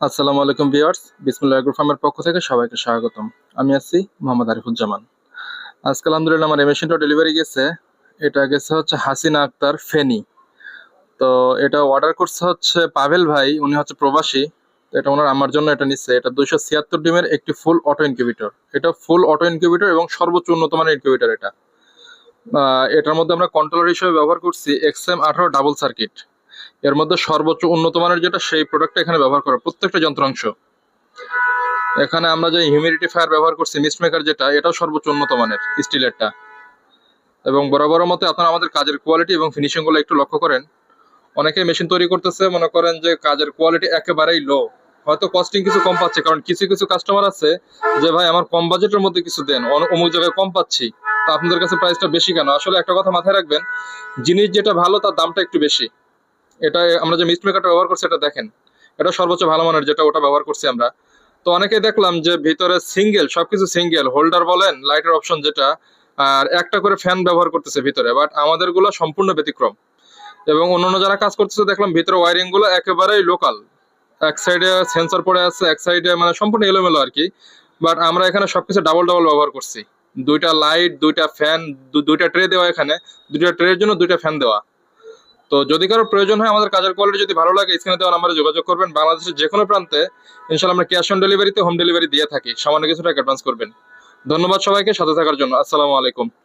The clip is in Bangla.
আসসালামু আলাইকুম ভিউয়ার্স, বিসমুল্লাহ এগ্রো ফার্মের পক্ষ থেকে সবাইকে স্বাগতম। আমি আছি মোহাম্মদ আরিফুজ্জামান। আজকে আলহামদুলিল্লাহ আমার এই মেশিনটা ডেলিভারি গেছে। এটা গেছে হচ্ছে হাসিনা আক্তার ফেনি। তো এটা অর্ডার করছে হচ্ছে পাভেল ভাই, উনি হচ্ছে প্রবাসী। এটা ওনার আমার জন্য এটা নিচ্ছে। এটা দুইশো ছিয়াত্তর ডিমের একটি ফুল অটো ইনকিউবেটর এটা ফুল অটো ইনকিউবেটর এবং সর্বোচ্চ উন্নত মানের ইনকিউবেটর এটা এটার মধ্যে আমরা কন্ট্রোলার হিসেবে ব্যবহার করছি এক্সএম আঠারো ডাবল সার্কিট এর মধ্যে সর্বোচ্চ উন্নত মানের যেটা, সেই প্রোডাক্টটা এখানে ব্যবহার করা, প্রত্যেকটা যন্ত্রাংশ। এখানে আমরা যে হিউমিডিফায়ার ব্যবহার করছি মিস্ট মেকার যেটা, এটাও সর্বোচ্চ উন্নত মানের স্টিলেরটা। এবং বরাবর মতে আপনারা আমাদের কাজের কোয়ালিটি এবং ফিনিশিংগুলো একটু লক্ষ্য করেন। অনেকে মেশিন তৈরি করতেছে, মনে করেন যে কাজের কোয়ালিটি একেবারেই লো হয়তো কস্টিং কিছু কম পাচ্ছে, কারণ কিছু কিছু কাস্টমার আছে যে, ভাই, আমার কম বাজেটের মধ্যে কিছু দেন অমুক জায়গায় কম পাচ্ছি, তা আপনাদের কাছে প্রাইসটা বেশি কেন? আসলে একটা কথা মাথায় রাখবেন, জিনিস যেটা ভালো, তার দামটা একটু বেশি। এটা আমরা যে মিস্ট মেকারটা ব্যবহার করছি, এটা দেখেন। এটা সর্বোচ্চ ভালো মানের যেটা ওটা ব্যবহার করছি আমরা। তো অনেকে দেখলাম যে ভিতরে সিঙ্গেল সবকিছু সিঙ্গেল হোল্ডার বলেন লাইটের অপশন যেটা, আর একটা করে ফ্যান ব্যবহার করতেছে ভিতরে বাট আমাদেরগুলো সম্পূর্ণ ব্যতিক্রম। এবং অন্যান্য যারা কাজ করতেছে, দেখলাম ভিতরে ওয়ারিংগুলো একেবারেই লোকাল এক সাইডে সেন্সর পড়ে আছে, এক সাইডে মানে সম্পূর্ণ এলোমেলো আর কি। বাট আমরা এখানে সবকিছু ডাবল ডাবল ব্যবহার করছি। দুইটা লাইট দুইটা ফ্যান দুইটা ট্রে দেওয়া এখানে। দুইটা ট্রের জন্য দুইটা ফ্যান দেওয়া। তো যদি কারও প্রয়োজন হয় আমাদের কাজের কোয়ালিটি যদি ভালো লাগে, স্ক্রিনে দেওয়া নাম্বারে যোগাযোগ করবেন। বাংলাদেশের যে কোনো প্রান্তে ইনশাল্লাহ আমরা ক্যাশ অন ডেলিভারিতে হোম ডেলিভারি দিয়ে থাকি। সামান্য কিছু টাকা অ্যাডভান্স করবেন। ধন্যবাদ সবাইকে, সাথে থাকার জন্য। আসসালামু আলাইকুম।